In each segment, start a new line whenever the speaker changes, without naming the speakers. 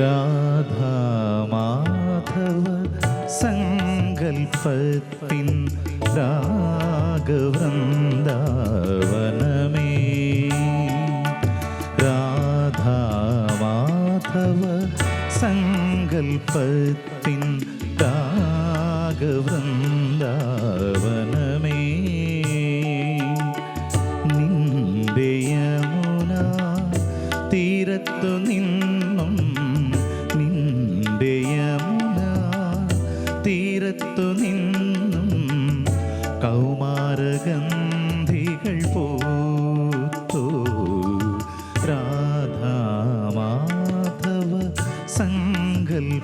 രാധാമാധവ സങ്കൽപ്പത്തിൻ രാഗവൃന്ദാവനമേ. രാധാമാധവ സങ്കൽപ്പത്തിൻ രാഗവൃന്ദാവനമേ. നിന്ദയമുന തീരത്തു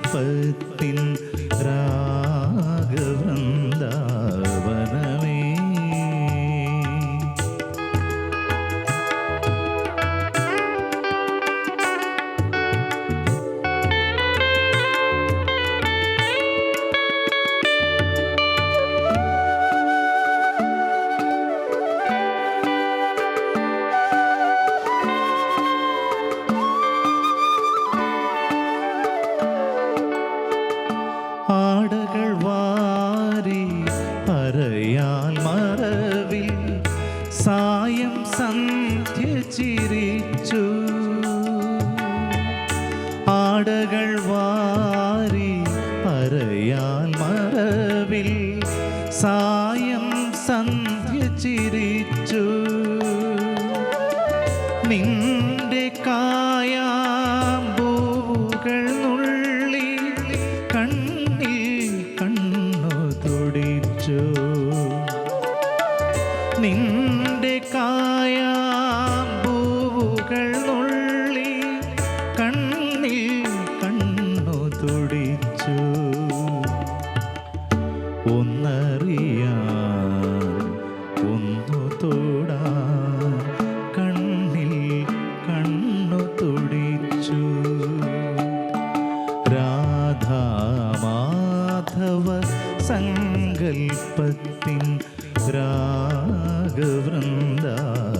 സങ്കൽപ്പത്തിൻ രാഗവൃന്ദാവനമേ സന്ധ്യ ആടകൾ വാരി അരയാൽ മറവിൽ സായം സന്ധ്യ ചിരിച്ചു. നിന്റെ കായാമ്പൂവുകൾ നിന്റെ കായാമ്പൂവുകൾ നുള്ളി കണ്ണിൽ കണ്ണു തുടിച്ചു ഒന്നറിയാൻ ഒന്നു തൊടാൻ കണ്ണിൽ കണ്ണു തുടിച്ചു രാധാമാധവ സങ്കൽപ്പത്തിൻ രാഗവൃന്ദാവനമേ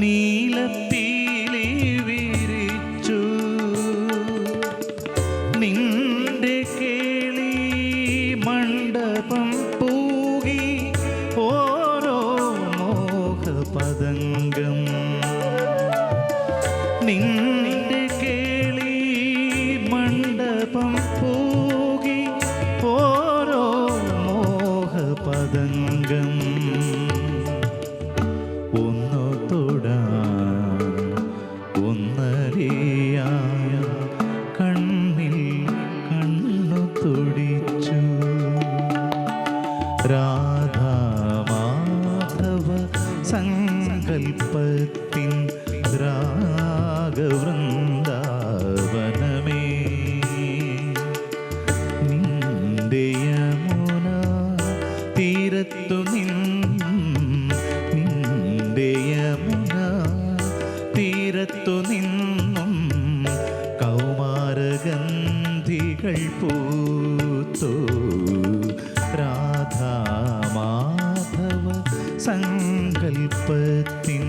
നീലപ്പീലി വിരിച്ചു. നിന്റെ കേളി മണ്ഡപം നിന്റെ സുഗന്ധികൾ പൂത്തു. രാധാമാധവ സങ്കൽപ്പത്തിൻ